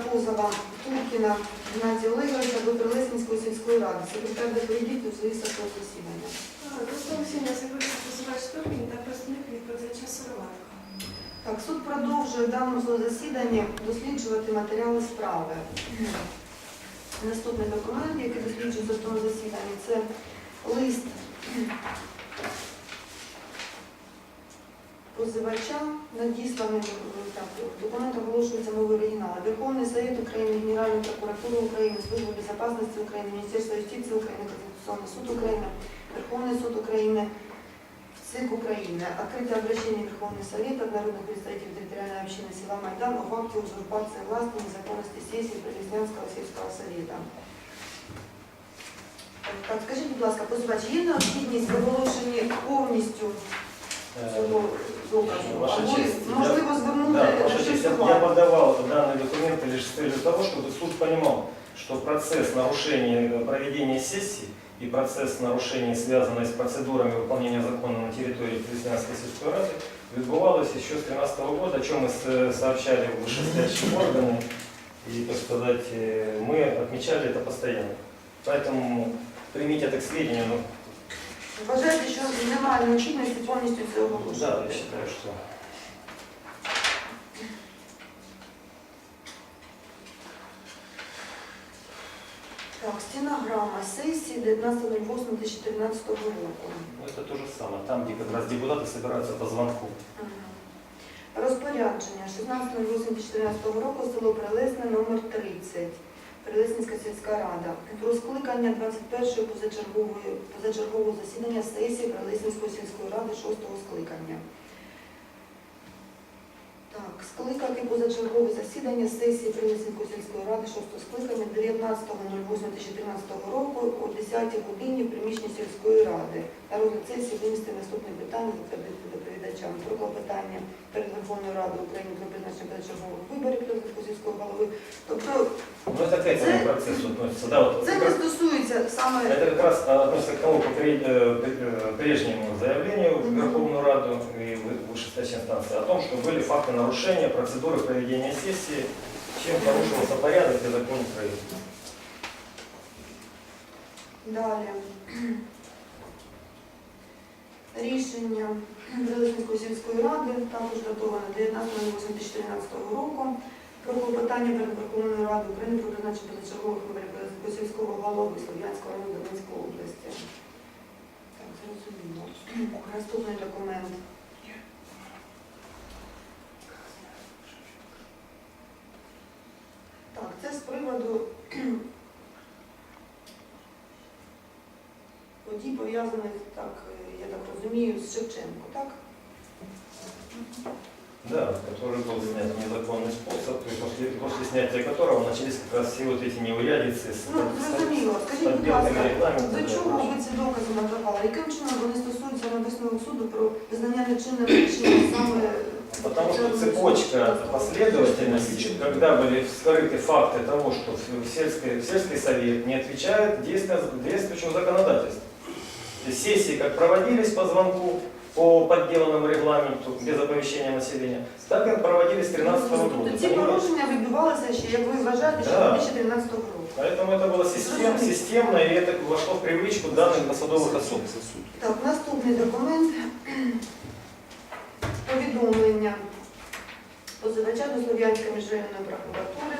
позовом Туркіна Геннадія Олеговича до Прилесненської сільської ради. Секретар доповідіть у свої судового засідання. Розголосіння заходить позивач Туркін та представник відповідача Сироватко. Так, суд продовжує в даному засіданні досліджувати матеріали справи. Наступний документ, який досліджує в судовому засіданні, це лист позивача, надісланий е, так, документ оголошується мовою оригіналу. Верховний Совет України, Генеральна прокуратура України, Служба безопасности України, Міністерство юстиції України, Конституційний суд України, Верховний суд України, ЦИК Украины. Открытое обращение Верховный Совет от народных представителей территориальной общины села Майдан о факте узурпации власти и незаконности сессии Прилеснянського сільського совета. Так, скажіть, будь ласка, позивач, є необхідність в оголошенні повністю цього доказу? Э, Ваша Або, честь, я- можливо, звернути Да, на Ваша щось честь, я, я увагу? подавал данные документы лишь с целью того, чтобы суд понимал, что процесс нарушения э, проведения сессии и процесс нарушений, связанный с процедурами выполнения закона на территории Христианской сельской рады, відбувалось еще с 2013 года, о чем мы с- сообщали в вышестоящие органы. И, так сказать, э, мы отмечали это постоянно. Поэтому примите это к сведению. Ну, Вважаєте, що немає необхідності повністю це да, оголошувати? я считаю, что Так, стенограма сесії 19.08.2013 року. ну, это то же самое. Там, где как раз депутаты собираются по звонку. Розпорядження 16.08.2014 року село Прилесне номер 30 Прилесненська сільська рада про скликання 21-ї позачергової позачергового засідання сесії Прилесненської сільської ради 6-го скликання. Так, скликати позачергове засідання сесії Прилесненської сільської ради 6-го скликання 19.08.2013 року о 10 годині в приміщенні сільської ради. На розгляд сесії винести наступне питання, затвердити доповідачам про клопотання перед Верховною Радою України про призначення позачергових виборів Прилесненської сільської голови. Тобто Ну, это к этому Це- процессу относится. Да, вот це как не раз- стосується саме это как раз а, относится к тому по пре- э, пре- э, прежнему заявлению в Мгм. Верховную Раду и вы- вышестоящей инстанции о том, что были факты нарушения процедуры проведения сессии, чем порушился порядок и закон Украины. Далі. Рішення Прилесненської сільської ради, також датоване 19.08.2014 року, про клопотання перед Верховною Радою України про призначення позачергових виборів сільського голови Слов'янського району Донецької області. Так, зрозуміло. Наступний документ. Так, це з приводу подій пов'язаних, так розумію, з Шевченко, так? Да, который был снят в незаконный способ, и после, после снятия которого начались как раз все вот эти неурядицы с, Ну, с- зрозуміло. Скажіть, будь подделками ласка, регламента. до да, чого прочее. ви ці докази надавали? Яким чином вони стосуються на висновок суду про визнання нечинним рішення саме Потому что цепочка последовательности, когда были вскрыты факты того, что в сельской, сельский совет не отвечает действия- действующему законодательству. То есть Сессии как проводились по звонку, по подделанному регламенту, без оповещения населения, так и проводились 13 года. Тобто ці понимаете? порушення відбувалися ще, як ви вважаєте, ще Да. 2013 року. Поэтому это было систем, системно, и это вошло в привычку данных посадовых особ. Так, наступний документ. Повідомлення позивача до Слов'янської міжрайонної прокуратури.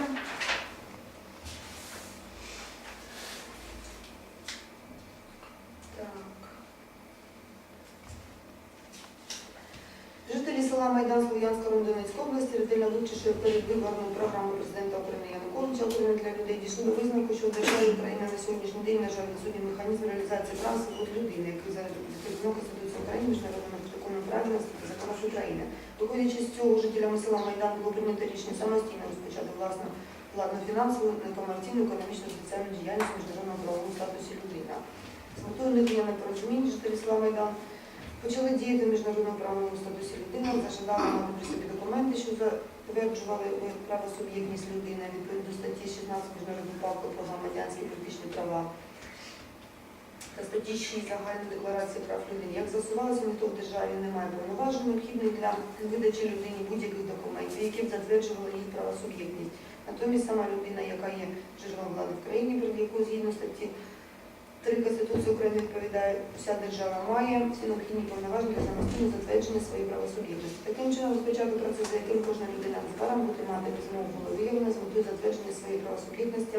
Ретельно вивчивши передвиборну програму президента України Януковича України для людей, дійшли до висновку, що в державі Україна на сьогоднішній день, на жаль, відсутній механізм реалізації прав свобод людини, який зараз відповідно Конституції України, міжнародним протоколом правильності та законів України. Виходячи з цього, жителями села Майдан було прийнято рішення самостійно розпочати власну владну фінансову, некомерційну, економічну соціальну діяльність в міжнародному правовому статусі людина. З метою уникнення непорозумінь жителі села Майдан почали діяти в міжнародному правовому статусі людини, зажадали мати при собі документи, що затверджували правосуб'єктність людини відповідно до статті 16 Міжнародного пакту про громадянські політичні права та статті 6 Загальної декларації прав людини. Як з'ясувалося, ніхто в державі не має повноважень необхідних для видачі людині будь-яких документів, які б затверджували їх правосуб'єктність. Натомість сама людина, яка є джерелом влади в країні, перед якою згідно статті 3 Конституції України відповідає, вся держава має всі необхідні повноваження для самостійного затвердження своєї правосуб'єктності. Таким чином розпочати процес, за яким кожна людина незабаром буде мати змогу було виявлено з метою затвердження своєї правосуб'єктності.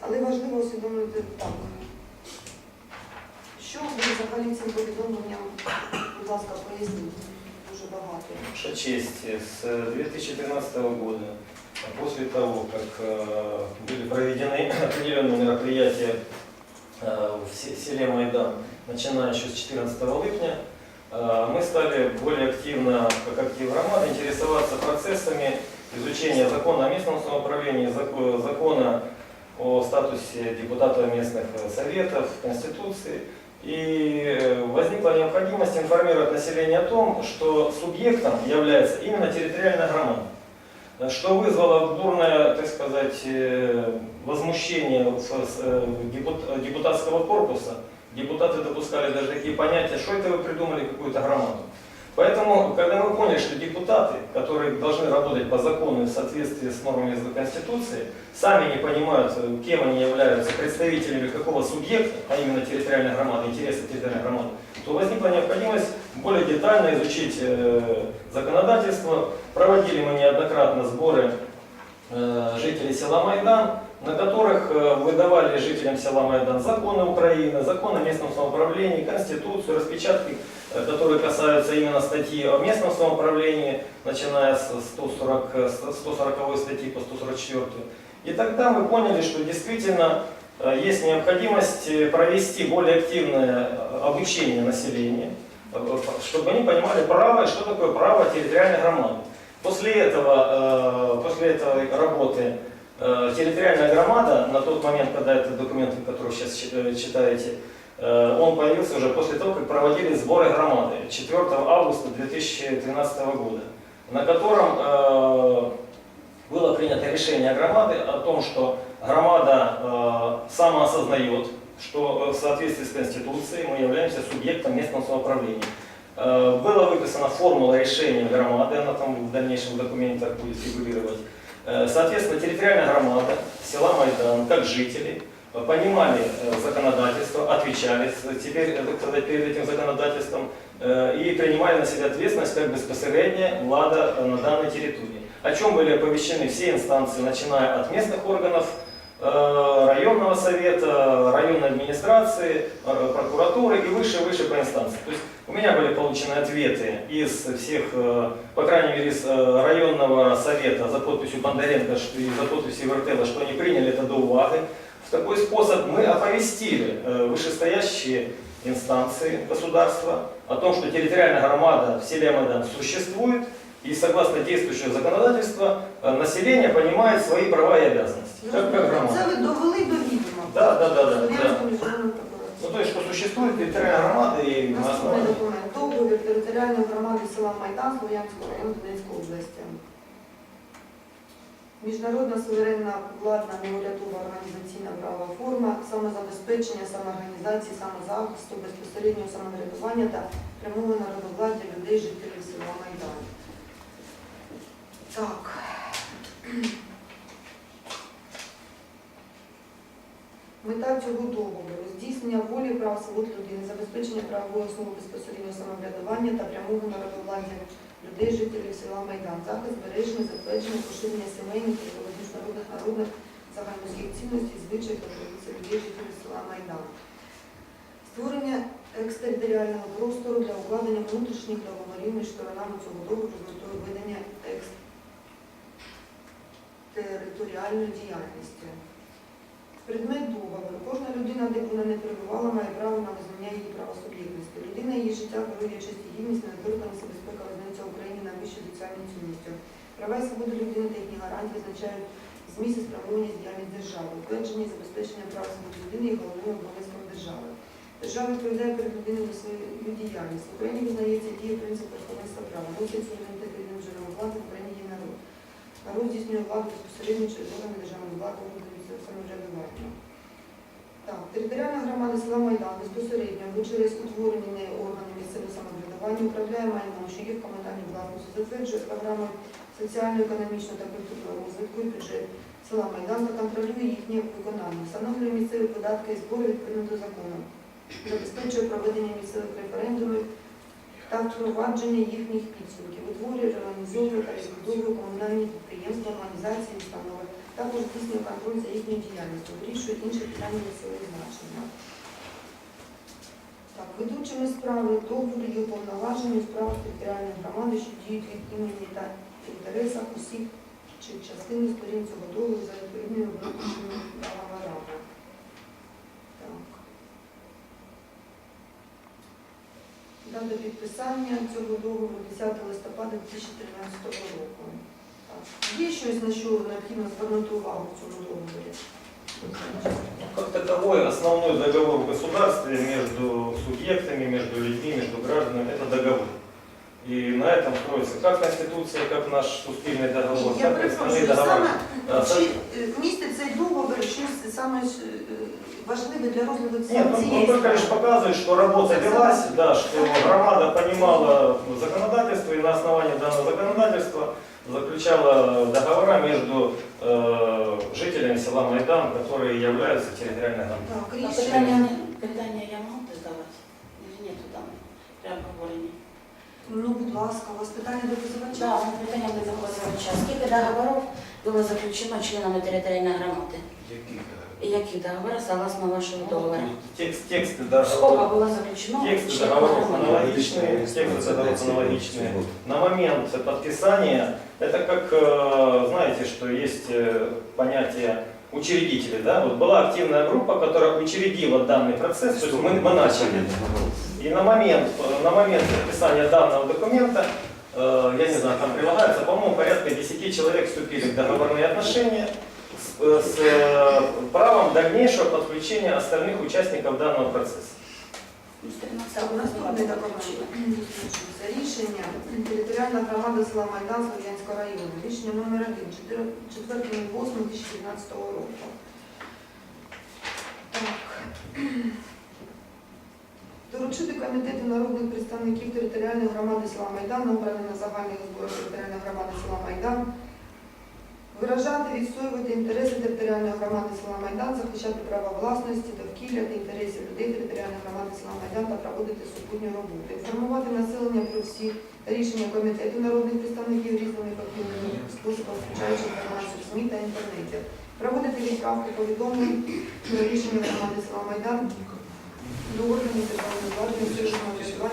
Але важливо усвідомити так. Що ви взагалі цим повідомленням, будь ласка, поясніть. Дуже багато. Ваша честь, с 2013 года, после того, как э, были проведены определенные мероприятия э, в се- селе Майдан, начиная еще с 14 липня, э, мы стали более активно, как актив громады, интересоваться процессами изучения закона о местном самоуправлении, зако- закона о статусе депутата местных э, советов, Конституции. И э, возникла необходимость информировать население о том, что субъектом является именно территориальная громада. Что вызвало бурное, так сказать, э, возмущение э, депут- депутатского корпуса. Депутаты допускали даже такие понятия, что это вы придумали какую-то громаду. Поэтому, когда мы поняли, что депутаты, которые должны работать по закону и в соответствии с нормами Конституции, сами не понимают, э, кем они являются, представителями какого субъекта, а именно территориальной громады, интересы территориальной громады, то возникла необходимость более детально изучить э, законодательство. Проводили мы неоднократно сборы э, жителей села Майдан, на которых э, выдавали жителям села Майдан законы Украины, закон о местном самоуправлении, конституцию, распечатки, которые касаются именно статьи о местном самоуправлении, начиная с 140, э, с 140 статьи по 144. И тогда мы поняли, что действительно есть необходимость э, провести более активное э, обучение населения, э, чтобы они понимали право, и что такое право территориальной громады. После этого, э, после этой работы э, территориальная громада, на тот момент, когда этот документ, который сейчас чи- э, читаете, э, он появился уже после того, как проводили сборы громады 4 августа 2013 года, на котором э, было принято решение громады о том, что громада э, самоосознает, что э, в соответствии с Конституцией мы являемся субъектом местного самоуправления. Э, Была выписана формула решения громады, она там в дальнейшем документах будет фигурировать. Э, Соответственно, территориальная громада села Майдан, как жители, э, понимали э, законодательство, отвечали теперь, сказать, перед этим законодательством и принимали на себя ответственность как безпосередняя влада на данной территории. О чем были оповещены все инстанции, начиная от местных органов, районного совета, районной администрации, э, прокуратуры и выше-выше по инстанции. То есть у меня были получены ответы из всех, э, по крайней мере, из э, районного совета за подписью Бондаренко что- и за подписью Вертела, что они приняли это до уваги. В такой способ мы оповестили э, вышестоящие инстанции государства о том, что территориальная громада в селе Майдан существует, и согласно действующего законодательства э, население понимает свои права и обязанности. Как, как громада. Це ви довели до відома. Да, да, да, да, Слов'янську міжнародну прокуратуру. Ну, то есть, что существует территориальная громада и на Наступний основании... документ. Договір територіальної громади села Майдан Слов'янського району Донецької області. Міжнародна суверенна владна неурядова організаційна права форма, самозабезпечення, самоорганізації, самозахисту, безпосереднього самоврядування та прямого народовладдя людей, жителів села Майдан. Так. Мета цього договору здійснення волі прав свобод людини, забезпечення правової основи безпосереднього самоврядування та прямого народовладдя людей, жителів села Майдан, захист, збереження, затвердження, поширення сімейних і міжнародних народних загальноміських цінностей, звичаїв та традицій людей, жителів села Майдан. Створення екстериторіального простору для укладення внутрішніх договорів між сторонами цього договору з метою ведення екстериторіальної діяльності. Предмет договору. Кожна людина, де б вона не перебувала, має право на визнання її правосуб'єктності. Людина, її життя, здоров'я, честь і гідність, недоторканість і безпека визнається Україні найвищою соціальною цінністю. Права і свободи людини та їхні гарантії означають зміст і спрямованість діяльність держави, утвердження і забезпечення прав свобод людини є головним обов'язком держави. Держава відповідає перед людиною за свою діяльність. В Україні визнається і діє принцип верховенства права. Носить суверенітет єдиним джерелом влади, в Україні є народ. Народ здійснює владу безпосередньо через органи державної влади, органи самоврядування. Так, територіальна громада села Майдан безпосередньо або через утворені нею органи місцевого самоврядування управляє майном, що є в комунальній власності, затверджує програми соціально-економічного та культурного розвитку і бюджет села Майдан та контролює їхнє виконання, встановлює місцеві податки і збори відповідно до закону, забезпечує проведення місцевих референдумів та впровадження їхніх підсумків, утворює, організовує та відбудовує комунальні підприємства, організації, установи, також здійснює контроль за їхньою діяльністю, вирішує інші питання місцевого значення. Так, ведучими справи договору є уповноважені у справах територіальної громади, що діють від імені та інтересах усіх чи частини сторін цього договору за відповідними виключеними договорами. Так. Дата підписання цього договору 10 листопада 2013 року. Так. Є щось, на що необхідно звернути увагу в цьому договорі? Как таковой основной договор в государстве между субъектами, между людьми, между гражданами – это договор. И на этом строится как Конституция, как наш суспільний договор, Я так и остальные перепрошую, договори. саме А, чи е, містить цей договор щось саме ж, е, важливе для розгляду Нет, цієї он, он цієї только лишь справи? показывает, что работа велась, да, что громада понимала законодательство и на основании данного законодательства заключала договора между э, жителями села Майдан, которые являются территориальной громадой. Так, А рішення. питання, питання я можу задавати? Ні, нету там при обговоренні. Ну, будь ласка, у вас питання до позивача? Да, у мене питання до позивача. Скільки договорів було заключено членами територіальної громади? І які договори, согласно вашого договору? Текст, тексты Скільки договоров, було заключено тексты членами договоров громади? аналогичные, тексты договоров аналогичные. На момент подписания, это как, э, знаете, что есть э, понятие учредители, да? Вот была активная группа, которая учредила данный процесс, то есть мы, мы начали. И на момент, на момент подписания данного документа, э, я не знаю, там прилагается, по-моему, порядка 10 человек вступили в договорные отношения с, э, с, э, правом дальнейшего подключения остальных участников данного процесса. Ну, з 13 Так, наступний документ. Це рішення територіальна громада села Майдан Слов'янського району. Рішення номер 1, 4.8.2015 року. Так. Доручити комітету народних представників територіальної громади села Майдан на управління загальних зборів територіальної громади села Майдан виражати, відстоювати інтереси територіальної громади села Майдан, захищати права власності, довкілля та інтересів людей територіальної громади села Майдан та проводити супутню роботу. Інформувати населення про всі рішення комітету народних представників різними ефективними способами, включаючи інформацію в ЗМІ та інтернеті. Проводити відправку повідомлень про рішення громади села Майдан до органів державної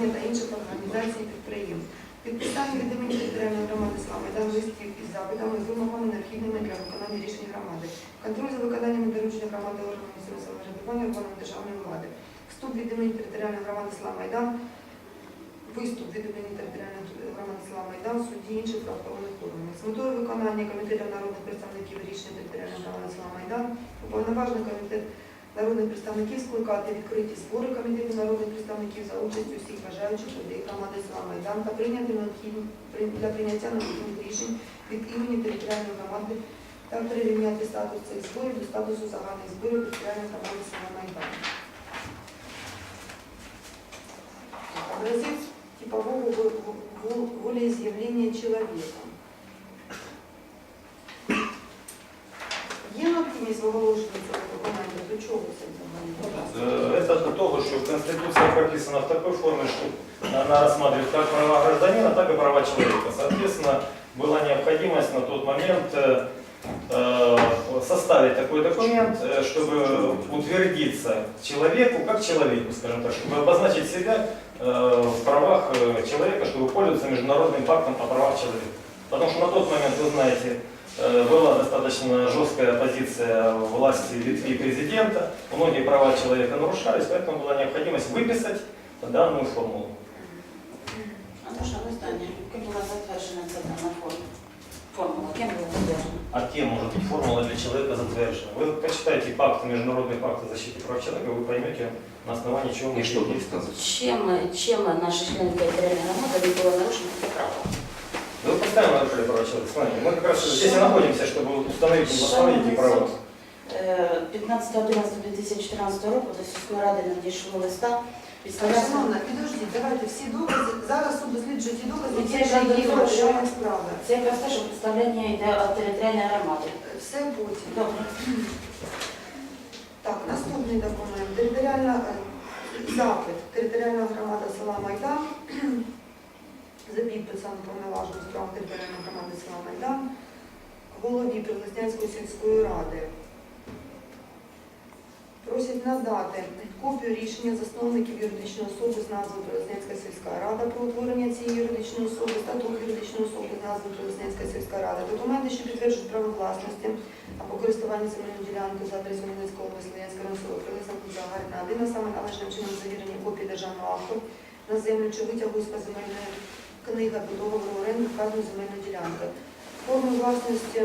самоврядування та інших організацій підприємств. Підписання від імені територіальної громади Майдан листів із запитами з вимогами необхідними для виконання рішень громади. Контроль за виконанням доручення громади органів місцевого самоврядування органів державної влади. Вступ від імені територіальної громади села Майдан. Виступ від імені територіальної громади села Майдан в суді інших правоохоронних органів. З метою виконання комітетом народних представників рішення територіальної громади села Майдан уповноважений комітет народних представників скликати відкриті збори комітету народних представників за участю всіх бажаючих людей громади села Майдан та прийняти необхідні для прийняття необхідних рішень від імені територіальної громади та прирівняти статус цих зборів до статусу загальних зборів територіальної громади села Майдан. Образец типового во- во- во- волеизъявления человека. Є необхідність виголошення цього Что Конституция прописана в такой форме, что она рассматривает как права гражданина, так и права человека. Соответственно, была необходимость на тот момент э, э, составить такой документ, э, чтобы утвердиться человеку как человеку, скажем так, чтобы обозначить себя в правах человека, чтобы пользоваться международным пактом о правах человека. Потому что на тот момент, вы знаете, была достаточно жесткая позиция власти Литвы и президента, многие права человека нарушались, поэтому была необходимость выписать данную формулу. А можна останнє? Ким була затверджена ця дана форма? Формула, ким була затверджена? А кем может быть формула для человека затвержена? Вы почитайте пакт, Международный пакт о защите прав человека, вы поймете, на основании чего мы И что тут действуем. сказать? Чим, чим наші члени територіальної громади не було нарушено це право? Вы постоянно нарушили права человека. Смотрите, мы как раз здесь и находимся, чтобы установить и восстановить эти права. Е, 15.11.2014 року до сільської ради надійшло листа Підставляється. Шановна, підождіть, давайте всі докази. Зараз суд досліджує ті докази, Ну, це які ж вже є в є, матеріалах справи. Це якраз те, що представлення йде від територіальної громади. Все потім. Добре. Так, наступний документ. Територіальна е, запит. Територіальна громада села Майдан за підписом повноважень справ територіальної громади села Майдан голові Прилеснянської сільської ради. Просять надати копію рішення засновників юридичної особи з назвою Прилеснянська сільська рада про утворення цієї юридичної особи, статут юридичної особи з назвою Прилеснянська сільська рада, документи, що підтверджують право власності або користування земельною ділянкою за адресою Хмельницького області Слов'янського району Прилеснянку один, саме належним чином завірені копії державного акту на землю чи витягу з земельної книги або договору оренди вказаної земельної ділянки. Форми власності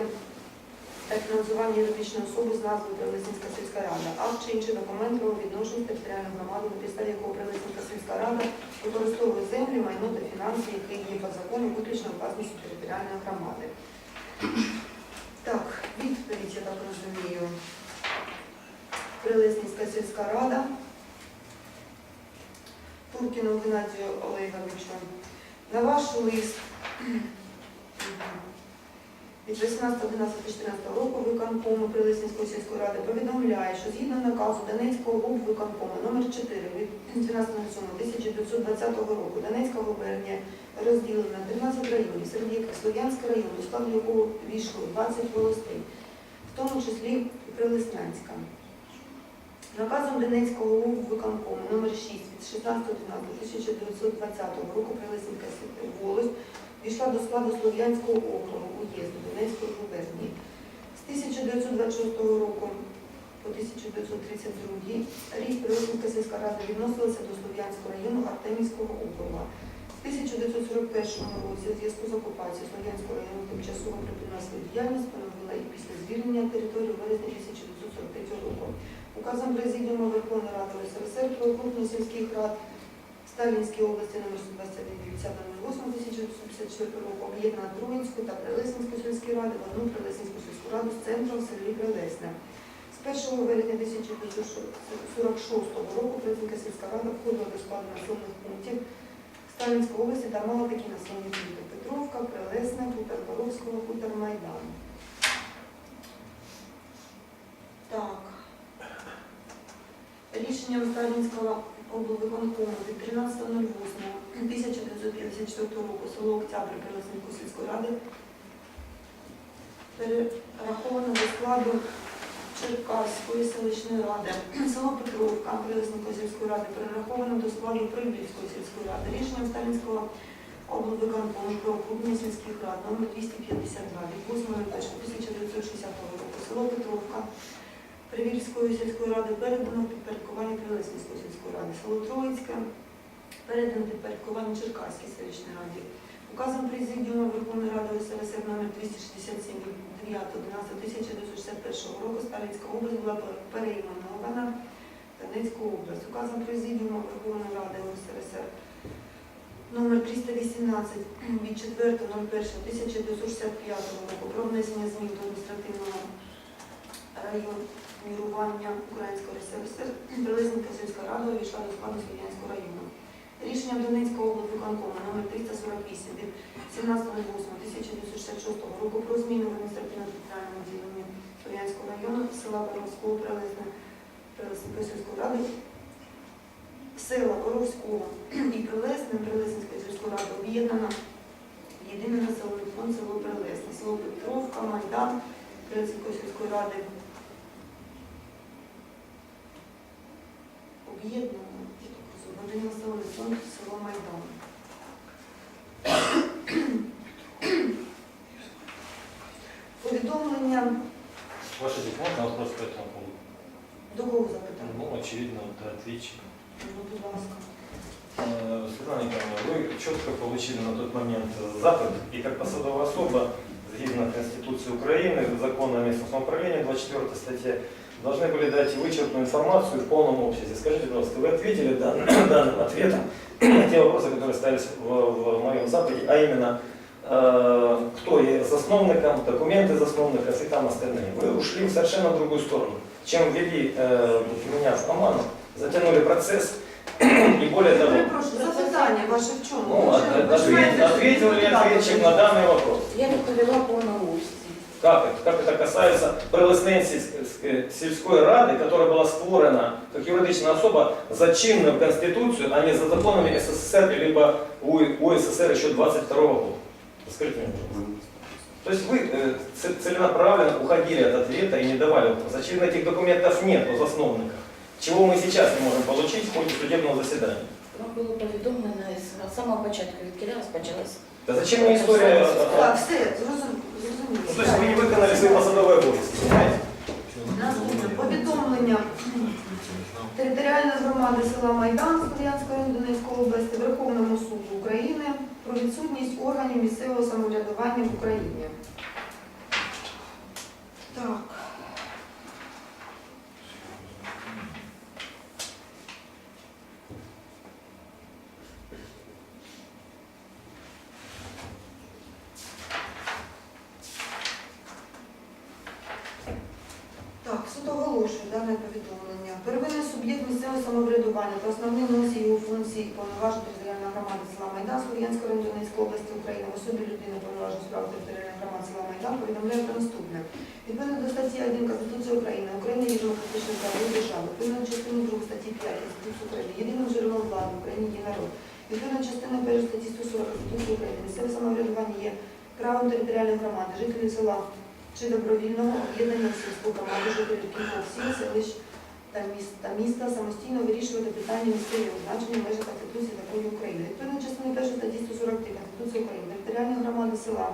та фінансування юридичної особи з назвою Прилесненська сільська рада, акт чи інший документ про відношення територіальної громади, на підставі якого Прилесненська сільська рада використовує землі, майно та фінанси, які є по закону виключно власністю територіальної громади. Так, відповідь, я так розумію. Прилесненська сільська рада. Туркіну Геннадію Олеговичу. На ваш лист від 18.11.14 року виконкому Прилесненської сільської ради повідомляє, що згідно наказу Донецького виконкому номер 4 від 12.07.1920 року Донецька губернія розділена на 13 районів, серед яких Слов'янський район, до складу якого війшло 20 волостей, в тому числі і Прилеснянська. Наказом Донецького виконкому номер 6 від 16.12.1920 року Прилесненська волость війшла до складу Слов'янського округу уїзду Донецької губернії. З 1926 року по 1932 рік Прилесненська сільська рада відносилася до Слов'янського району Артемівського округу. В 1941 році у зв'язку з окупацією Слов'янського району тимчасово припинила свою діяльність, поновила і після звільнення території у вересні 1943 року. Указом Президіуму Верховної Ради СРСР про окрупнення сільських рад Сталінській області номер 129.08.1954 року об'єднана Троїнську та Прилесненську сільські ради в одну Прилесненську сільську раду з центром селі Прилесне. З 1 вересня 1946 року Прилесненська сільська рада входила до складу населених пунктів Сталінської області та мала такі населені пункти Петровка, Прилесне, Хутор Боровського, Хутор Майдан. Так. Рішенням Сталінського облвиконкому від 13.08.1954 року село Октябрь Прилесненської сільської ради перераховано до складу Черкаської селищної ради. Село Петровка Прилесненської сільської ради перераховано до складу Прилівської сільської ради. Рішенням Сталінського облвиконкому про окрупнення сільських рад номер 252 від 8.1960 року. Село Петровка Привільської сільської ради передано в підпорядкування Прилесненської сільської ради. Село Троїцьке передано в підпорядкування Черкаській селищній раді. Указом Президіуму Верховної Ради СРСР номер 267 від 9.11.1961 року Сталінська область була переіменована Донецьку область. Указом Президіуму Верховної Ради СРСР номер 318 від 4.01.1965 року про внесення змін до адміністративного районування Українського РСР Прилезненська сільська рада увійшла до складу Слов'янського району. Рішенням Донецького облвиконкому номер 348 від 17.08.1966 року про зміну в адміністративно-територіальному відділенні Слов'янського району села Боровського Прилесненської сільської ради села Боровського і Прилесне Прилесненської сільської ради об'єднано в єдиний населений фонд село Прилесне, село Петровка, Майдан Прилесненської сільської ради об'єднано я так розумію, в один населений фонд село Майдан. Повідомлення Ваша честь, можно вопрос по этому поводу? до кого запитання? Ну, очевидно, до ответчика. Ну, будь ласка. Э, Светлана Николаевна, вы четко получили на тот момент запад, и как посадовая особа, згідно Конституции Украины, закона о местном самоуправлении, 24 статья, должны были дать вычерпную информацию в полном обсяге. Скажите, пожалуйста, вы ответили дан- данным ответом на те вопросы, которые ставились в, в моем западе, а именно, э, кто є засновником, документы засновников и там остальные. Вы ушли в совершенно другую сторону, чем ввели э, меня в оману, затянули процесс, И более того, Перепрошую, запитання ваше в чому? ну, Ви ж- от- ви ж маєте ответил, ответил ли депутата. ответчик на данный вопрос? Я відповіла по науці. Как это, как это касается Прилесненської сільської ради, которая была створена как юридична особа за чинную Конституцию, а не за законами СССР, либо У- УССР еще 22 года. Скажите мне, пожалуйста. То есть вы э, ц- целенаправленно уходили от ответа и не давали вопрос. Очевидно, этих документов нет у засновников. Чего мы сейчас не можем получить в ходе судебного заседания? Вам було повідомлено з самого початку, від кіля розпочалася. Да зачем мне история? о- о- Так, все, зрозум- зрозуміло. Ну, то есть вы не выполнили свои посадовые обязанности, понимаете? Наступне повідомлення територіальної громади села Майдан Слов'янської району Донецької області Верховному суду України про відсутність органів місцевого самоврядування в Україні. Так. Так, Села Майдан району Донецької області України в особі людини повноважень справ територіальної громади села Майдан повідомляє про наступне. Відповідно до статті 1 Конституції України, Україна є демократичною правовою державою. Відповідно до частини 2 статті 5 Конституції України, єдиним джерелом влади в Україні є народ. Відповідно частини 1 статті 140 Конституції України, місцеве самоврядування є правом територіальної громади, жителів села чи добровільного об'єднання в сільську громаду жителів кількох сіл, селищ та міст та міста самостійно вирішувати питання місцевого значення в межах Конституції законів України. Відповідно частини 1 статті 143 Конституції України, територіальні громади села,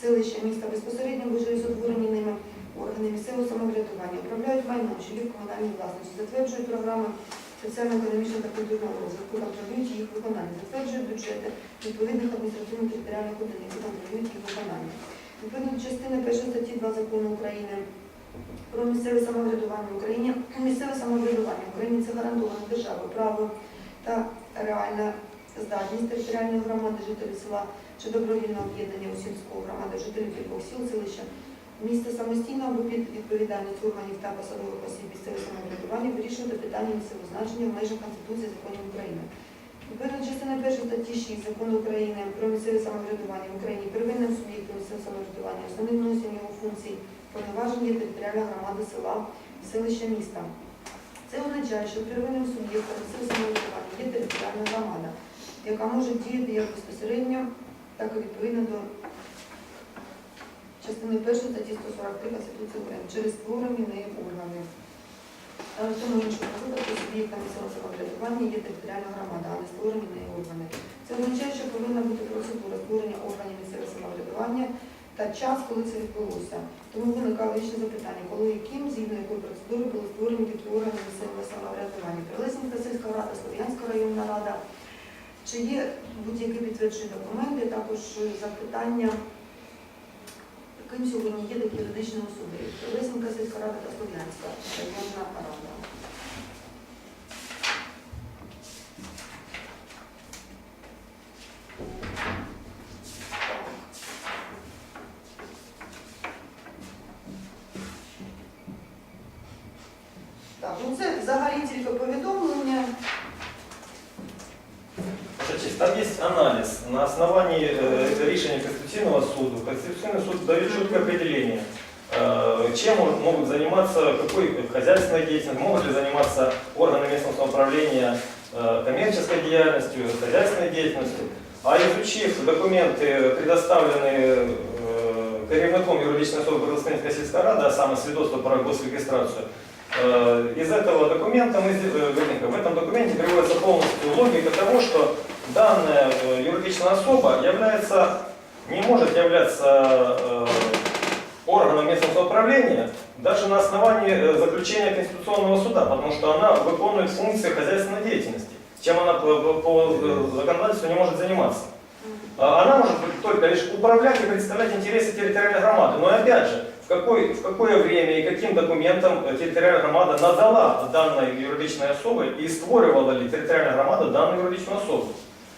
селища, міста безпосередньо або через утворені ними органи місцевого самоврядування управляють майном, що є в комунальній власності, затверджують програми соціально-економічного та культурного розвитку, контролюють їх виконання, затверджують бюджети відповідних адміністративно-територіальних одиниць, і контролюють їх виконання. Відповідно частини 1 статті 2 закону України про місцеве самоврядування в Україні, місцеве самоврядування в Україні це гарантоване державою право та реальна здатність територіальної громади жителів села чи добровільного об'єднання у сільську громаду жителів кількох сіл, селища, міста самостійно або під відповідальність органів та посадових осіб місцевого самоврядування вирішувати питання місцевого значення в межах Конституції законів України. Відповідно частини 1 статті 6 закону України про місцеве самоврядування в Україні первинним суб'єктом місцевого самоврядування, основним носієм його функцій повноважень є територіальна громада села, селища міста. Це означає, що первинним суб'єктом місцевого самоврядування є територіальна громада, яка може діяти як безпосередньо, так і відповідно до частини 1 статті 143 Конституції України через створені нею органи. Але в тому іншому випадку суб'єктом місцевого самоврядування є територіальна громада, а не створені нею органи. Це означає, що повинна бути процедура створення органів місцевого самоврядування та час, коли це відбулося. Тому виникало лише запитання, коли і ким, згідно якої процедури були створені такі органи місцевого самоврядування. Прилесненська сільська рада, Слов'янська районна рада. Чи є будь-які підтверджені документи, також запитання, яким сьогодні є такі юридичні особи? Прилесненська сільська рада та Слов'янська районна рада. Документы, предоставленные э, керівником юридичной особы Прилесненская сельская рада, а саме свидетельство про госрегистрацию, Э, Из этого документа, мы, э, в этом документе приводится полностью логика того, что данная юридическая особа является, не может являться органом местного самоуправления даже на основании заключения Конституционного суда, потому что она выполняет функции хозяйственной деятельности, чем она по, по- законодательству не может заниматься. А Она может только лишь управлять и представлять интересы территориальной громады. Но опять же, в, какой, в какое время и каким документом э, территориальная громада надала данной юридичной особе и створювала ли территориальная громада данную юридичную особу.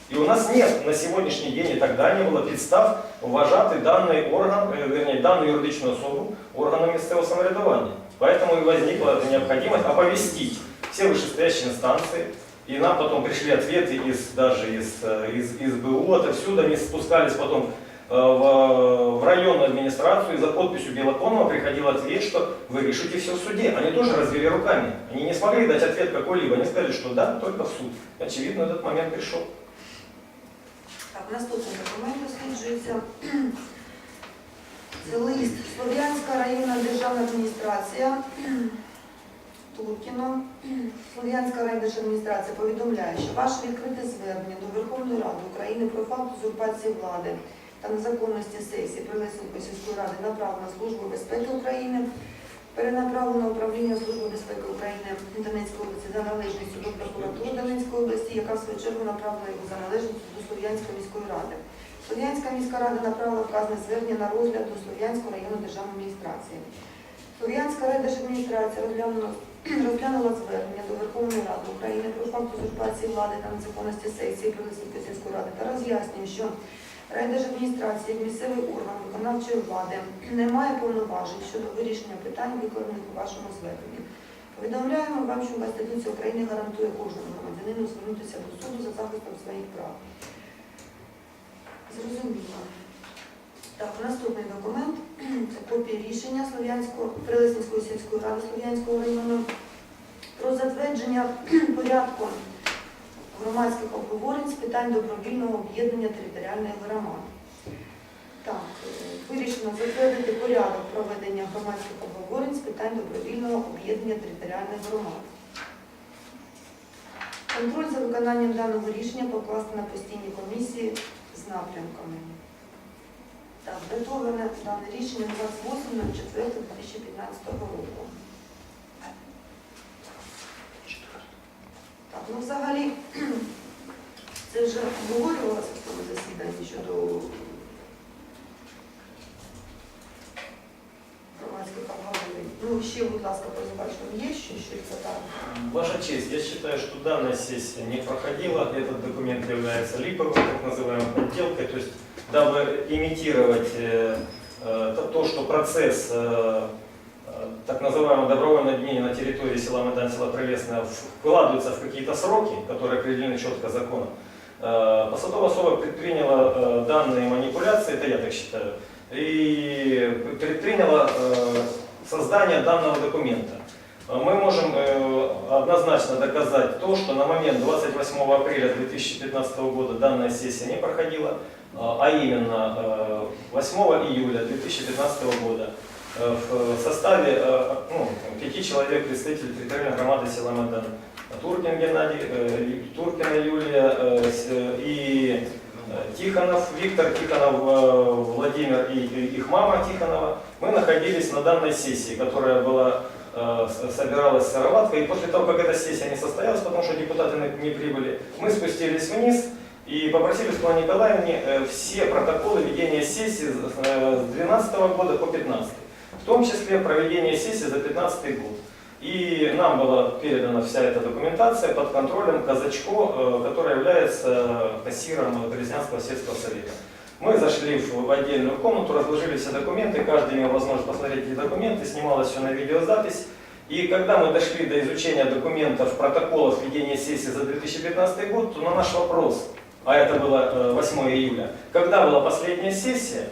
И у нас нет на сегодняшний день и тогда не было підстав вважати даний орган, э, вернее, данную юридичную особу органом місцевого самоврядування. Поэтому и возникла эта необходимость оповестить все вышестоящие инстанции И нам потом пришли ответы из, даже из, э, из, из БУ, отовсюду, они спускались потом э, в, в районную администрацию, и за подписью Белоконова приходил ответ, что вы решите все в суде. Они тоже развели руками. Они не смогли дать ответ какой-либо. Они сказали, что да, только в суд. Очевидно, этот момент пришел. Так, наступний документ досліджується. Це лист Слов'янська районна державна адміністрація. Туркіно. Слов'янська райдержадміністрація повідомляє, що ваше відкрите звернення до Верховної Ради України про факт узурпації влади та незаконності сесії Прилесненської сільської ради направлено Службу безпеки України, перенаправлено управління Служби безпеки України Донецької області за належністю до прокуратури Донецької області, яка в свою чергу направила його за належністю до Слов'янської міської ради. Слов'янська міська рада направила вказане звернення на розгляд до Слов'янської районної державної адміністрації. Слов'янська райдержадміністрація розглянула, розглянула звернення до Верховної Ради України про факт узурпації влади та незаконності сесії Прилесненської сільської ради та роз'яснює, що райдержадміністрація як місцевий орган виконавчої влади не має повноважень щодо вирішення питань, викладених у вашому зверненні. Повідомляємо вам, що Конституція України гарантує кожному громадянину звернутися до суду за захистом своїх прав. Зрозуміло. Так, наступний документ це копія рішення Слов'янського Прилесненської сільської ради Слов'янського району про затвердження порядку громадських обговорень з питань добровільного об'єднання територіальних громад. Так, е, вирішено затвердити порядок проведення громадських обговорень з питань добровільного об'єднання територіальних громад. Контроль за виконанням даного рішення покласти на постійні комісії з напрямками. Так, датоване дане рішення 28.04.2015 року. Так, ну взагалі, це вже обговорювалося в цьому засіданні щодо громадських обговорень. Ну, ще, будь ласка, позивачкам є ще щось задати? Ваша честь, я считаю, что данная сессия не проходила. Этот документ является липовым, так называемой подделкой. То есть, дабы имитировать э, э, то- то, что процесс э, так называемого добровольного объединения на территории села Майдан, села Прелестное вкладывается в какие-то сроки, которые определены четко законом, посадовая особа предприняла данные манипуляции, это я так считаю, и предприняла создание данного документа. Мы можем э, однозначно доказать то, что на момент 28 апреля 2015 года данная сессия не проходила, э, а именно э, 8 июля 2015 года э, в составе э, ну, пяти человек представителей территориальной громады села Майдан. Туркин Геннадий, э, Туркина Юлия э, и э, Тихонов, Виктор Тихонов, э, Владимир и их мама Тихонова. Мы находились на данной сессии, которая была э, собиралась сыроватка, и после того, как эта сессия не состоялась, потому что депутаты не- прибыли, мы спустились вниз и попросили Светлане Николаевне э, все протоколы ведения сессии с э, с 2012 года по 2015, в том числе проведение сессии за 2015 год. И нам была передана вся эта документация под контролем Казачко, э, который является кассиром Березнянского сельского совета. Мы зашли в отдельную комнату, разложили все документы, каждый имел возможность посмотреть эти документы, снималось все на видеозапись. И когда мы дошли до изучения документов, протоколов ведения сессии за 2015 год, то на наш вопрос, а это было э, 8 июля, когда была последняя сессия,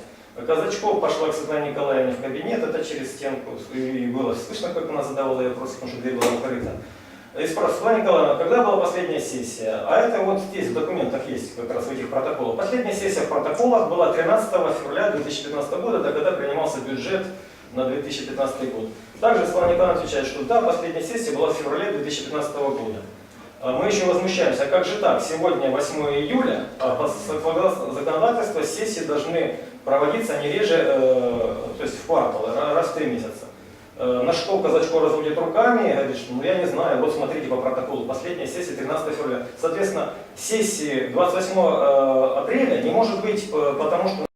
Казачков пошла к Светлане Николаевне в кабинет, это через стенку, и было слышно, как она задавала ей вопросы, потому что дверь была открыта. И спрашивает, Светлана Николаевна, когда была последняя сессия? А это вот здесь в документах есть, как раз в этих протоколах. Последняя сессия в протоколах была 13 февраля 2015 года, да, когда принимался бюджет на 2015 год. Также Светлана Николаевна отвечает, что да, последняя сессия была в феврале 2015 года. А Мы еще возмущаемся, а как же так? Сегодня 8 июля, а по законодательству сессии должны проводиться не реже, э, то есть в квартал, ра- раз в три месяца. Э, На что Казачко разводит руками и говорит, что ну я не знаю, вот смотрите по протоколу, последняя сессия 13 февраля. Соответственно, сессии 28 э, апреля не может быть, э, потому что